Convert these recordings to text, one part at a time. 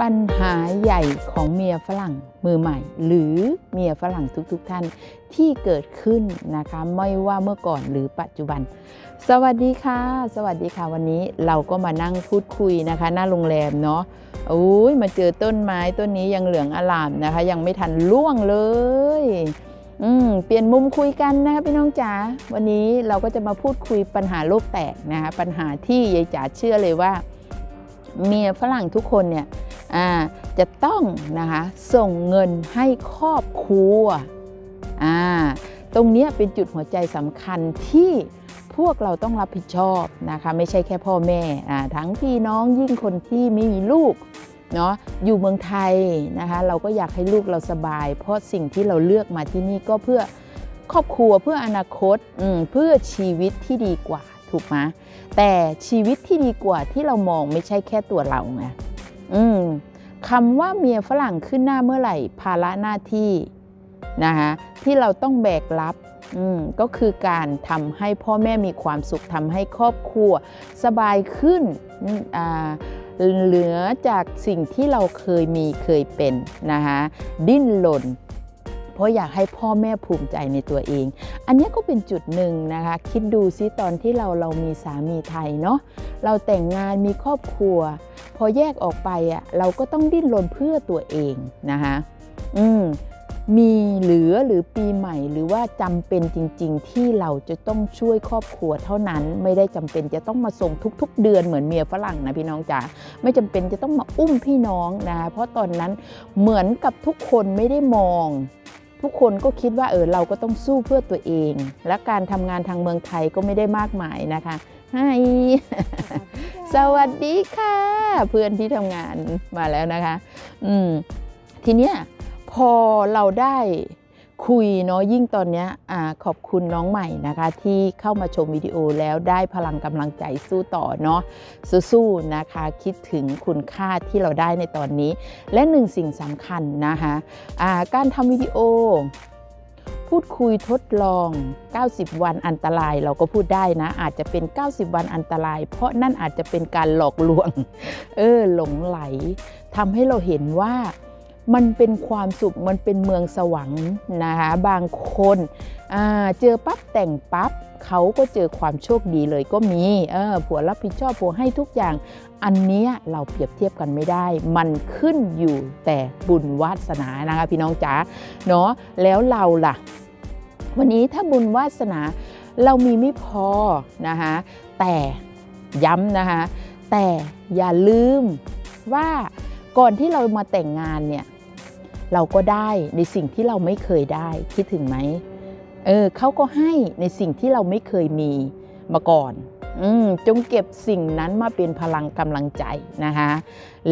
ปัญหาใหญ่ของเมียฝรั่งมือใหม่ หรือเมียฝรั่งทุกๆทท่านที่เกิดขึ้นนะคะไม่ว่าเมื่อก่อนหรือปัจจุบัน สวัสดีค่ะ สวัสดีค่ะ วันนี้เราก็มานั่งพูดคุยนะคะ หน้าโรงแรมเนาะโอ้ยมาเจอต้นไม้ต้นนี้ยังเหลืองอลามนะคะ ยังไม่ทันร่วงเลยอืมเปลี่ยนมุมคุยกันนะคะพี่น้องจ๋าวันนี้เราก็จะมาพูดคุยปัญหาโลกแตกนะคะปัญหาที่ยายจ๋าเชื่อเลยว่า เมียฝรั่งทุกคนเนี่ย จะต้องนะคะส่งเงินให้ครอบครัว ตรงนี้เป็นจุดหัวใจสำคัญที่พวกเราต้องรับผิดชอบนะคะไม่ใช่แค่พ่อแม่ทั้งพี่น้องยิ่งคนที่ไม่มีลูกเนาะอยู่เมืองไทยนะคะเราก็อยากให้ลูกเราสบาย เพราะสิ่งที่เราเลือกมาที่นี่ก็เพื่อครอบครัวเพื่ออนาคตเพื่อชีวิตที่ดีกว่าถูกไหมแต่ชีวิตที่ดีกว่าที่เรามองไม่ใช่แค่ตัวเราไง อืมคำว่าเมียฝรั่งขึ้นหน้าเมื่อไหร่ ภาระหน้าที่นะคะที่เราต้องแบกรับอืมก็คือการทำให้พ่อแม่มีความสุขทำให้ครอบครัว สบายขึ้นอ่าเหลือจากสิ่งที่เราเคยมีเคยเป็นนะคะดิ้นหล่นเพราะอยากให้พ่อแม่ภูมิใจในตัวเอง อันนี้ก็เป็นจุดหนึ่งนะคะ คิดดูซิตอนที่เราเรามีสามีไทยเนาะ เราแต่งงานมีครอบครัว พอแยกออกไปอะเราก็ต้องดิ้นรนเพื่อตัวเองนะคะอืมมีเหลือหรือปีใหม่หรือว่าจำเป็นจริง ๆ ที่เราจะต้องช่วยครอบครัวเท่านั้น ไม่ได้จำเป็นจะต้องมาส่งทุก ๆ เดือนเหมือนเมียฝรั่งนะพี่น้องจ๋าไม่จำเป็นจะต้องมาอุ้มพี่น้องนะคะเพราะตอนนั้นเหมือนกับทุกคนไม่ได้มอง ทุกคนก็คิดว่าเออเราก็ต้องสู้เพื่อตัวเอง และการทำงานทางเมืองไทยก็ไม่ได้มากมายนะคะไฮสวัสดีค่ะ เพื่อนที่ทำงานมาแล้วนะคะ อืมทีเนี้ยพอเราได้ คุยเนาะยิ่งตอนนี้อขอบคุณน้องใหม่นะคะ ที่เข้ามาชมวิดีโอแล้วได้พลังกำลังใจสู้ต่อเนาะสู้ๆนะคะคิดถึงคุณค่าที่เราได้ในตอนนี้ และหนึ่งสิ่งสำคัญนะคะอ่าการทำวิดีโอ พูดคุยทดลอง 90 วันอันตรายเราก็พูดได้นะ อาจจะเป็น 90 วันอันตราย เพราะนั่นอาจจะเป็นการหลอกลวง เออหลงไหลทำให้เราเห็นว่า มันเป็นความสุขมันเป็นเมืองสวรรค์นะคะบางคนเจอปั๊บแต่งปั๊บเขาก็เจอความโชคดีเลยก็มีเออผัวรับผิดชอบผัวให้ทุกอย่าง อันนี้เราเปรียบเทียบกันไม่ได้ มันขึ้นอยู่แต่บุญวาสนานะคะพี่น้องจ๋าเนาะแล้วเราล่ะ วันนี้ถ้าบุญวาสนาเรามีไม่พอนะคะแต่ย้ำนะคะแต่อย่าลืมว่าก่อนที่เรามาแต่งงานเนี่ย เราก็ได้ในสิ่งที่เราไม่เคยได้คิดถึงไหมเออเขาก็ให้ในสิ่งที่เราไม่เคยมีมาก่อนอืมจงเก็บสิ่งนั้นมาเป็นพลังกำลังใจนะคะ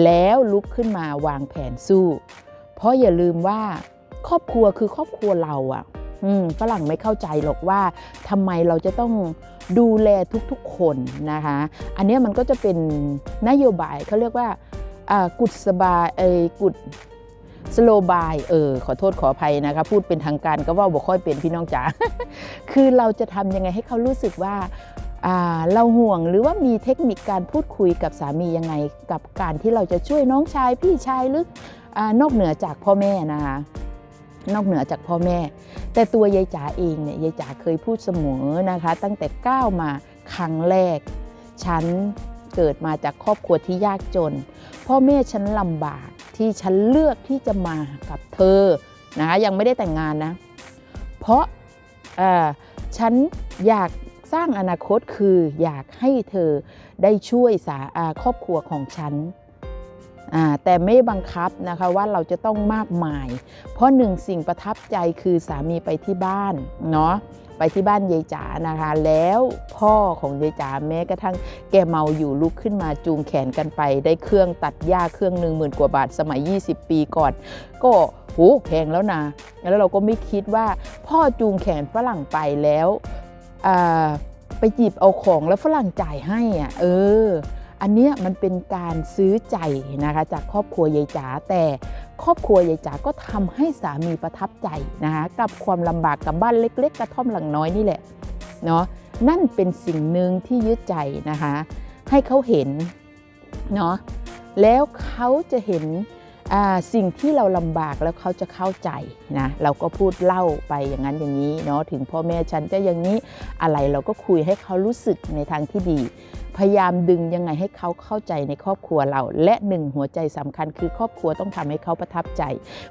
แล้วลุกขึ้นมาวางแผนสู้ เพราะอย่าลืมว่าครอบครัวคือครอบครัวเราอะอืมฝรั่งไม่เข้าใจหรอกว่าทำไมเราจะต้องดูแลทุกๆคนนะคะ อันนี้มันก็จะเป็นนโยบายเขาเรียกว่ากุศบายเอยกุศ สโลบายเออขอโทษขออภัยนะคะ พูดเป็นทางการก็ว่าบ่ค่อยเป็นพี่น้องจ๋าคือเราจะทำยังไงให้เขารู้สึกว่าเราห่วงหรือว่ามีเทคนิคการพูดคุยกับสามียังไง กับการที่เราจะช่วยน้องชายพี่ชายหรืออนอกเหนือจากพ่อแม่นะคะนอกเหนือจากพ่อแม่ แต่ตัวยายจ๋าเองเนี่ยยายจ๋าเคยพูดเสมอนะคะ ตั้งแต่ก้าวมาครั้งแรก ฉันเกิดมาจากครอบครัวที่ยากจน พ่อแม่ฉันลำบาก ที่ฉันเลือกที่จะมากับเธอนะคะยังไม่ได้แต่งงานนะ เพราะฉันอยากสร้างอนาคตคืออยากให้เธอได้ช่วยสาครอบครัวของฉันแต่ไม่บังคับนะคะว่าเราจะต้องมากมาย เพราะหนึ่งสิ่งประทับใจคือสามีไปที่บ้านเนาะ ไปที่บ้านยายจ๋านะคะ แล้วพ่อของยายจ๋าแม้กระทั่งแกเมาอยู่ลุกขึ้นมาจูงแขนกันไป ได้เครื่องตัดหญ้าเครื่องหนึ่งหมื่นกว่าบาทสมัย 20 ปีก่อน ก็โหแพงแล้วนะแล้วเราก็ไม่คิดว่าพ่อจูงแขนฝรั่งไปแล้วไปจีบเอาของแล้วฝรั่งจ่ายให้อะเออ อันเนี้ยมันเป็นการซื้อใจนะคะจากครอบครัวยายจ๋าแต่ ครอบครัวยายจ๋าก็ทำให้สามีประทับใจนะคะกับความลำบากกับบ้านเล็ก ๆ กระท่อมหลังน้อยนี่แหละเนาะนั่นเป็นสิ่งหนึ่งที่ยึดใจนะคะให้เขาเห็นเนาะแล้วเขาจะเห็นอ่าสิ่งที่เราลำบากแล้วเขาจะเข้าใจนะเราก็พูดเล่าไปอย่างนั้นอย่างนี้เนาะถึงพ่อแม่ฉันจะอย่างนี้อะไรเราก็คุยให้เขารู้สึกในทางที่ดี พยายามดึงยังไงให้เขาเข้าใจในครอบครัวเรา และหนึ่งหัวใจสำคัญคือครอบครัวต้องทำให้เขาประทับใจ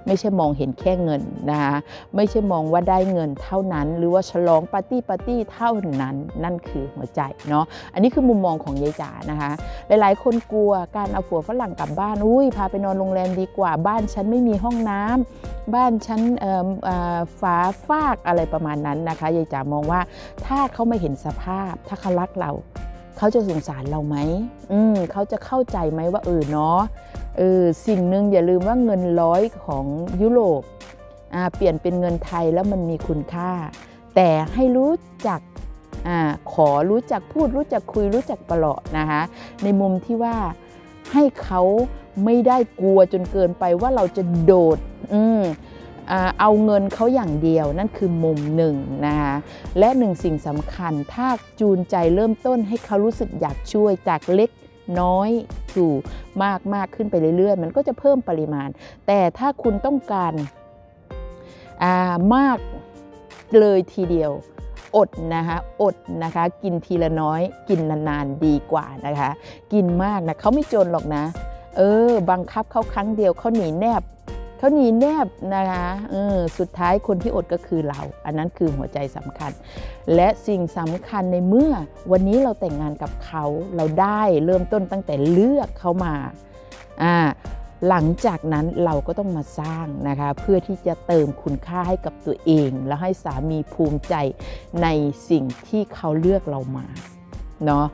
ไม่ใช่มองเห็นแค่เงินนะคะไม่ใช่มองว่าได้เงินเท่านั้น หรือว่าฉลองปาร์ตี้ปาร์ตี้เท่านั้นนั่นคือหัวใจเนาะอันนี้คือมุมมองของยายจ๋านะคะ หลายๆ คนกลัวการเอาผัวฝรั่งกลับบ้านอุ้ยพาไปนอนโรงแรมดีกว่าบ้านฉันไม่มีห้องน้ำบ้านฉันเอ่อเอ่อฝาฟากอะไรประมาณนั้นนะคะยายจ๋ามองว่าถ้าเขาไม่เห็นสภาพถ้าเขารักเรา เขาจะสงสารเราไหมอืมเขาจะเข้าใจไหมว่าเออเนาะเออสิ่งหนึ่งอย่าลืมว่าเงินร้อยของยุโรปอ่าเปลี่ยนเป็นเงินไทยแล้วมันมีคุณค่า แต่ให้รู้จักอ่าขอรู้จักพูดรู้จักคุยรู้จักประหลาะนะคะ ในมุมที่ว่าให้เขาไม่ได้กลัวจนเกินไปว่าเราจะโดด อืม เอาเงินเขาอย่างเดียวนั่นคือมุมหนึ่งนะคะและหนึ่งสิ่งสำคัญ ถ้าจูนใจเริ่มต้นให้เขารู้สึกอยากช่วยจากเล็กน้อยสู่มากมากขึ้นไปเรื่อยๆ มันก็จะเพิ่มปริมาณ แต่ถ้าคุณต้องการอ่ามากเลยทีเดียวอดนะคะอดนะคะ กินทีละน้อย กินนานๆดีกว่านะคะ กินมากนะเขาไม่จนหรอกนะ เออ บังคับเขาครั้งเดียวเขาหนีแนบ เขาหนีแนบนะคะเออสุดท้ายคนที่อดก็คือเรา อันนั้นคือหัวใจสำคัญ และสิ่งสำคัญในเมื่อวันนี้เราแต่งงานกับเขาเราได้เริ่มต้นตั้งแต่เลือกเขามาอ่าหลังจากนั้นเราก็ต้องมาสร้างนะคะเพื่อที่จะเติมคุณค่าให้กับตัวเอง แล้วให้สามีภูมิใจในสิ่งที่เขาเลือกเรามาเนาะ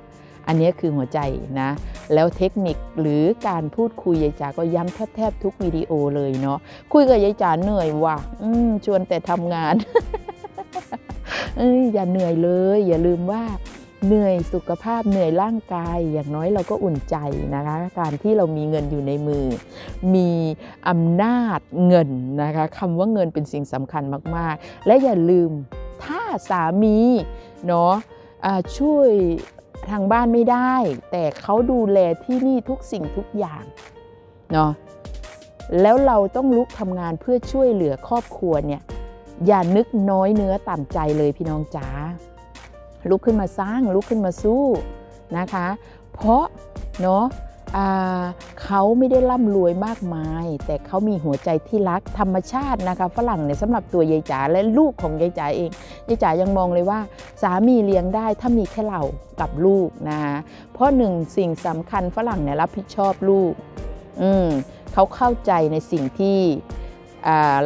อันนี้คือหัวใจนะ แล้วเทคนิคหรือการพูดคุยยายจ๋าก็ย้ำแทบๆทุกวิดีโอเลยเนาะคุยกับยายจ๋าเหนื่อยว่ะชวนแต่ทำงานอย่าเหนื่อยเลย อย่าลืมว่าเหนื่อยสุขภาพเหนื่อยร่างกาย อย่างน้อยเราก็อุ่นใจนะคะ การที่เรามีเงินอยู่ในมือ มีอำนาจเงินนะคะคำว่าเงินเป็นสิ่งสำคัญมาก ๆ และอย่าลืมถ้าสามีเนาะช่วย ทางบ้านไม่ได้ แต่เขาดูแลที่นี่ทุกสิ่งทุกอย่างเนาะแล้วเราต้องลุกทำงานเพื่อช่วยเหลือครอบครัวเนี่ยอย่านึกน้อยเนื้อต่ำใจเลยพี่น้องจ๋าลุกขึ้นมาสร้างลุกขึ้นมาสู้นะคะ เพราะเนาะ เขาไม่ได้ร่ำรวยมากมาย แต่เขามีหัวใจที่รักธรรมชาตินะคะฝรั่งเนี่ยสำหรับตัวยายจ๋าและลูกของยายจ๋าเองยายจ๋ายังมองเลยว่า สามีเลี้ยงได้ถ้ามีแค่เรากับลูกนะคะเพราะหนึ่งสิ่งสำคัญฝรั่งเนี่ยรับผิดชอบลูก อืมเขาเข้าใจในสิ่งที่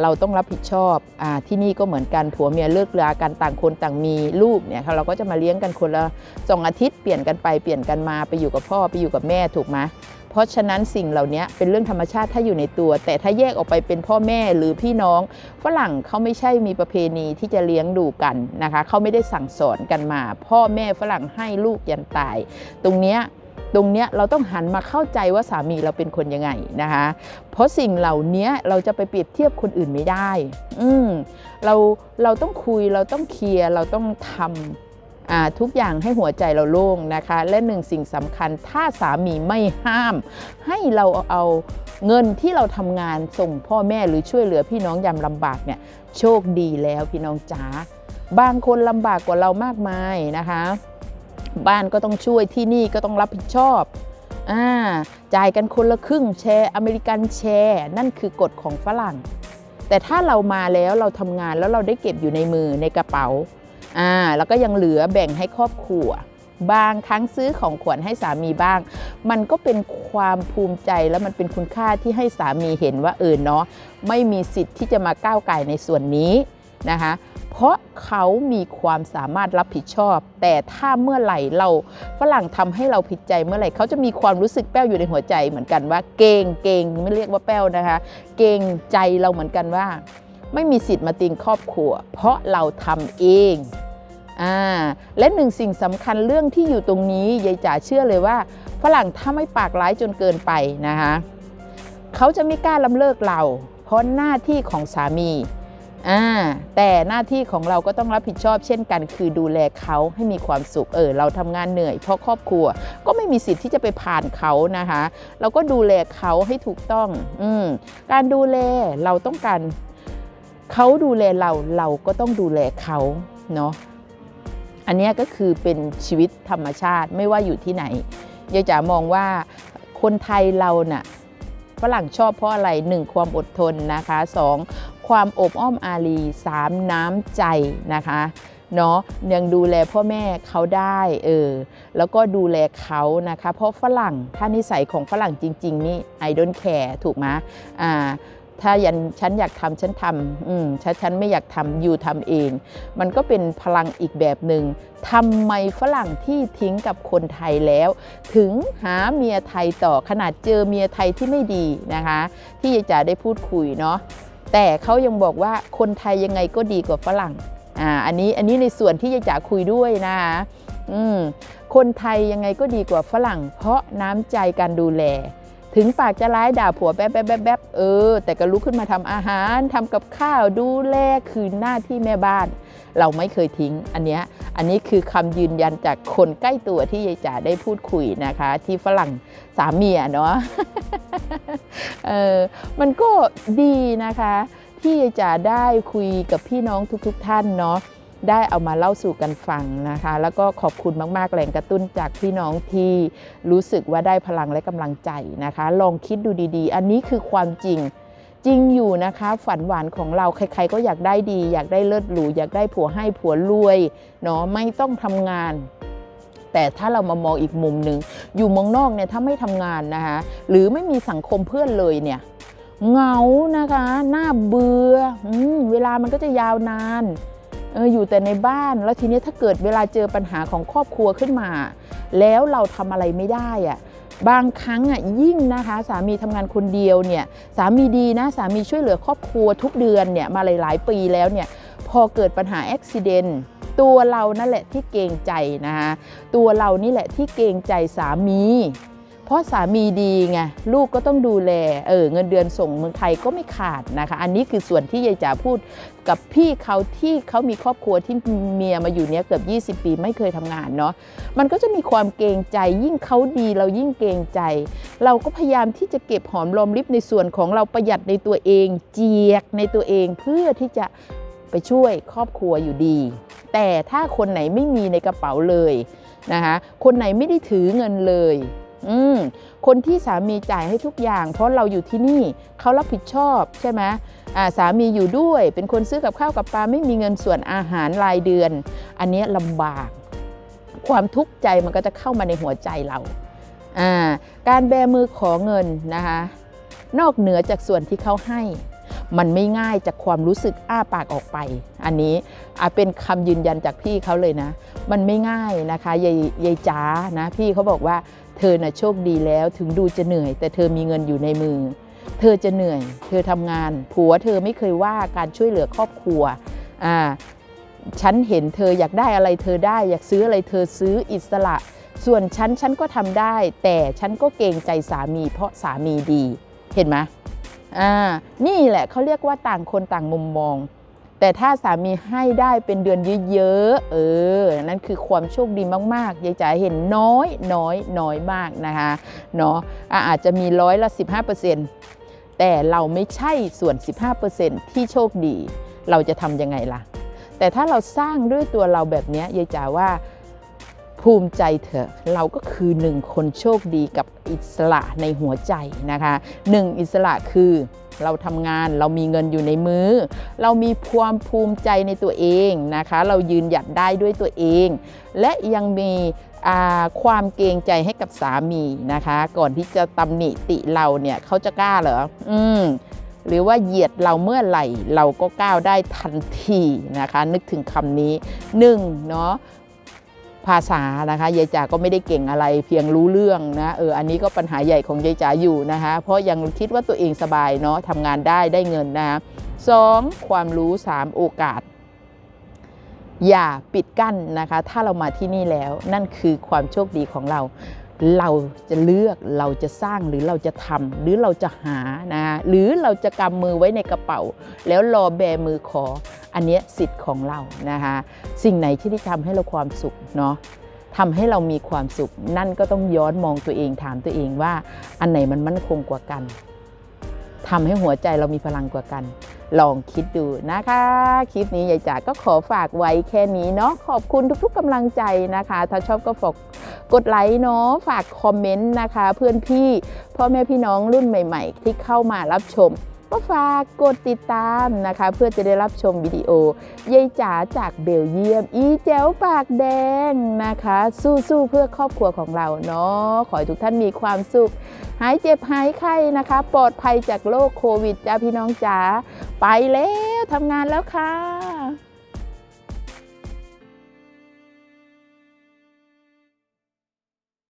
เราต้องรับผิดชอบอที่นี่ก็เหมือนกันผัวเมียเลิกรากันต่างคนต่างมีลูกเนี่ยเราก็จะมาเลี้ยงกันคนละสองอาทิตย์เปลี่ยนกันไปเปลี่ยนกันมาไปอยู่กับพ่อไปอยู่กับแม่ถูกไหมเพราะฉะนั้นสิ่งเหล่านี้เป็นเรื่องธรรมชาติถ้าอยู่ในตัว แต่ถ้าแยกออกไปเป็นพ่อแม่หรือพี่น้องฝรั่งเขาไม่ใช่มีประเพณีที่จะเลี้ยงดูกันนะคะเขาไม่ได้สั่งสอนกันมา พ่อแม่ฝรั่งให้ลูกยันตาย ตรงเนี้ย ตรงเนี้ยเราต้องหันมาเข้าใจว่าสามีเราเป็นคนยังไงนะคะ เพราะสิ่งเหล่านี้เราจะไปเปรียบเทียบคนอื่นไม่ได้ อืมเราเราต้องคุยเราต้องเคลียร์เราต้องทำทุกอย่างให้หัวใจเราโล่งนะคะ และหนึ่งสิ่งสำคัญถ้าสามีไม่ห้าม ให้เราเอาเงินที่เราทำงานส่งพ่อแม่หรือช่วยเหลือพี่น้องยามลำบากเนี่ยโชคดีแล้วพี่น้องจ๋าบางคนลำบากกว่าเรามากมายนะคะ บ้านก็ต้องช่วยที่นี่ก็ต้องรับผิดชอบอ่าจ่ายกันคนละครึ่งแชร์อเมริกันแชร์นั่นคือกฎของฝรั่ง แต่ถ้าเรามาแล้วเราทำงานแล้วเราได้เก็บอยู่ในมือในกระเป๋าอ่าแล้วก็ยังเหลือแบ่งให้ครอบครัวบางครั้งซื้อของขวัญให้สามีบ้าง มันก็เป็นความภูมิใจและมันเป็นคุณค่าที่ให้สามีเห็นว่าเออเนาะไม่มีสิทธิ์ที่จะมาก้าวไก่ในส่วนนี้นะคะ เพราะเขามีความสามารถรับผิดชอบ แต่ถ้าเมื่อไหร่เราฝรั่งทำให้เราผิดใจเมื่อไหร่เขาจะมีความรู้สึกแป้วอยู่ในหัวใจเหมือนกันว่าเกงเกงไม่เรียกว่าแป้วนะคะ เกงใจเราเหมือนกันว่า ไม่มีสิทธิ์มาติงครอบครัว เพราะเราทำเองอ่าและหนึ่งสิ่งสำคัญเรื่องที่อยู่ตรงนี้ยายจ๋าเชื่อเลยว่า ฝรั่งถ้าไม่ปากร้ายจนเกินไปนะคะเขาจะไม่กล้าล้ำเลิกเรา เพราะหน้าที่ของสามี อ่าแต่หน้าที่ของเราก็ต้องรับผิดชอบเช่นกัน คือดูแลเขาให้มีความสุขเออเราทำงานเหนื่อยเพราะครอบครัว ก็ไม่มีสิทธิ์ที่จะไปผ่านเขานะคะ เราก็ดูแลเขาให้ถูกต้องอืมการดูแลเราต้องการเขาดูแลเราเราก็ต้องดูแลเขาเนาะอันนี้ก็คือเป็นชีวิตธรรมชาติไม่ว่าอยู่ที่ไหนยายจ๋ามองว่าคนไทยเราน่ะฝรั่งชอบเพราะอะไรหนึ่งความอดทนนะคะสอง ความอบอ้อมอารีสามน้ำใจนะคะเนาะยังดูแลพ่อแม่เขาได้เออแล้วก็ดูแลเขานะคะ เพราะฝรั่งถ้านิสัยของฝรั่งจริง ๆ นี่ I don't care ถูกไหมอ่าถ้ายันฉันอยากทำฉันทำอืมฉันฉันไม่อยากทำอยู่ทำเอง มันก็เป็นพลังอีกแบบหนึ่งทำไมฝรั่งที่ทิ้งกับคนไทยแล้ว ถึงหาเมียไทยต่อขนาดเจอเมียไทยที่ไม่ดีนะคะ ที่จ๋าได้พูดคุยเนาะ แต่เขายังบอกว่าคนไทยยังไงก็ดีกว่าฝรั่งอ่าอันนี้อันนี้ในส่วนที่ยายจ๋าคุยด้วยนะคะอืมคนไทยยังไงก็ดีกว่าฝรั่ง เพราะน้ำใจการดูแล ถึงปากจะร้ายด่าผัวแป๊บแป๊บแป๊บแป๊บเออ แต่ก็ลุกขึ้นมาทำอาหารทำกับข้าวดูแลคือหน้าที่แม่บ้าน เราไม่เคยทิ้งอันเนี้ยอันนี้คือคำยืนยันจากคนใกล้ตัวที่ยายจ๋าได้พูดคุยนะคะ ที่ฝรั่งสามีอะเนาะเออมันก็ดีนะคะ ที่ยายจ๋าได้คุยกับพี่น้องทุกๆทท่านเนาะได้เอามาเล่าสู่กันฟังนะคะ แล้วก็ขอบคุณมากๆแรงกระตุ้นจากพี่น้องที่รู้สึกว่าได้พลังและกำลังใจนะคะ ลองคิดดูดีๆ อันนี้คือความจริง จริงอยู่นะคะ ฝันหวานของเราใคร ๆ ก็อยากได้ดี อยากได้เลิศหรูอยากได้ผัวให้ผัวรวยเนาะไม่ต้องทำงาน แต่ถ้าเรามามองอีกมุมหนึ่งอยู่มองนอกเนี่ยถ้าไม่ทำงานนะคะหรือไม่มีสังคมเพื่อนเลยเนี่ยเงานะคะหน่าเบื่ออเวลามันก็จะยาวนานเอออยู่แต่ในบ้านแล้วทีนี้ถ้าเกิดเวลาเจอปัญหาของครอบครัวขึ้นมา แล้วเราทำอะไรไม่ได้อะ บางครั้งอะยิ่งนะคะ สามีทำงานคนเดียวเนี่ยสามีดีนะสามีช่วยเหลือครอบครัวทุกเดือนเนี่ยมาหลาย ๆ ปีแล้วเนี่ยพอเกิดปัญหาอุบิเหตุตัวเรานั่นแหละที่เกรงใจนะคะตัวเรานี่แหละที่เกรงใจสามี เพราะสามีดีไงลูกก็ต้องดูแลเออเงินเดือนส่งเมืองไทยก็ไม่ขาดนะคะ อันนี้คือส่วนที่ยายจ๋าพูดกับพี่เขาที่เขามีครอบครัวที่เมียมาอยู่เนี้ยเกือบ 20 ปีไม่เคยทำงานเนาะมันก็จะมีความเกรงใจ ยิ่งเขาดีเรายิ่งเกรงใจ เราก็พยายามที่จะเก็บหอมรอมริบในส่วนของเราประหยัดในตัวเอง เจียกในตัวเองเพื่อที่จะไปช่วยครอบครัวอยู่ดี แต่ถ้าคนไหนไม่มีในกระเป๋าเลยนะคะคนไหนไม่ได้ถือเงินเลย อืมคนที่สามีจ่ายให้ทุกอย่าง เพราะเราอยู่ที่นี่เขารับผิดชอบใช่ไหมอ่าสามีอยู่ด้วย เป็นคนซื้อกับข้าวกับปลาไม่มีเงินส่วนอาหารรายเดือน อันนี้ลำบาก ความทุกข์ใจมันก็จะเข้ามาในหัวใจเราอ่าการแบมือขอเงินนะคะนอกเหนือจากส่วนที่เขาให้ มันไม่ง่ายจากความรู้สึกอ้าปากออกไป อันนี้เป็นคำยืนยันจากพี่เขาเลยนะ มันไม่ง่ายนะคะยายยายจ๋านะพี่เขาบอกว่า เธอน่ะโชคดีแล้วถึงดูจะเหนื่อย แต่เธอมีเงินอยู่ในมือ เธอจะเหนื่อย เธอทำงาน ผัวเธอไม่เคยว่าการช่วยเหลือครอบครัวอ่าฉันเห็นเธออยากได้อะไรเธอได้ อยากซื้ออะไรเธอซื้ออิสระ ส่วนฉันฉันก็ทำได้ แต่ฉันก็เกรงใจสามี เพราะสามีดี เห็นไหมอ่านี่แหละเขาเรียกว่าต่างคนต่างมุมมอง แต่ถ้าสามีให้ได้เป็นเดือนเยอะๆ เออ นั่นคือความโชคดีมากๆ ยายจ๋าเห็นน้อยน้อยน้อยมากนะคะเนาะอาจจะมีร้อยละ 15%แต่เราไม่ใช่ส่วน 15%ที่โชคดี เราจะทำยังไงล่ะ แต่ถ้าเราสร้างด้วยตัวเราแบบนี้ยายจ๋าว่า ภูมิใจเถอะเราก็คือหนึ่งคนโชคดีกับอิสระในหัวใจนะคะหนึ่งอิสระคือเราทำงานเรามีเงินอยู่ในมือ เรามีความภูมิใจในตัวเองนะคะ เรายืนหยัดได้ด้วยตัวเอง และยังมีความเกรงใจให้กับสามีนะคะ ก่อนที่จะตำหนิติเราเนี่ยเขาจะกล้าเหรออืมหรือว่าเหยียดเราเมื่อไหร่เราก็ก้าวได้ทันทีนะคะ นึกถึงคำนี้หนึ่งเนาะ ภาษานะคะยายจ๋าก็ไม่ได้เก่งอะไรเพียงรู้เรื่องนะเอออันนี้ก็ปัญหาใหญ่ของยายจ๋าอยู่นะคะเพราะยังคิดว่าตัวเองสบายเนาะทำงานได้ได้เงินนะคะสองความรู้สามโอกาส อย่าปิดกั้นนะคะ ถ้าเรามาที่นี่แล้วนั่นคือความโชคดีของเรา เราจะเลือกเราจะสร้างหรือเราจะทำหรือเราจะหานะหรือเราจะกำมือไว้ในกระเป๋า แล้วรอแบมือขอ อันนี้สิทธิ์ของเรานะคะสิ่งไหนที่ที่ทำให้เราความสุขเนาะทำให้เรามีความสุข นั่นก็ต้องย้อนมองตัวเองถามตัวเองว่า อันไหนมันมั่นคงกว่ากันทำให้หัวใจเรามีพลังกว่ากัน ลองคิดดูนะคะ คลิปนี้ยายจ๋าก็ขอฝากไว้แค่นี้เนาะขอบคุณทุกๆกำลังใจนะคะ ถ้าชอบก็ฝากกดไลค์เนาะฝากคอมเมนต์นะคะ เพื่อนพี่พ่อแม่พี่น้องรุ่นใหม่ ๆ ที่เข้ามารับชม ก็ฝากกดติดตามนะคะ เพื่อจะได้รับชมวิดีโอยายจ๋าจากเบลเยียม อีแจ๋วปากแดงนะคะ สู้ๆเพื่อครอบครัวของเราเนาะขอให้ทุกท่านมีความสุข หายเจ็บหายไข้นะคะ ปลอดภัยจากโรคโควิดจ้าพี่น้องจ๋าไปแล้วทำงานแล้วค่ะ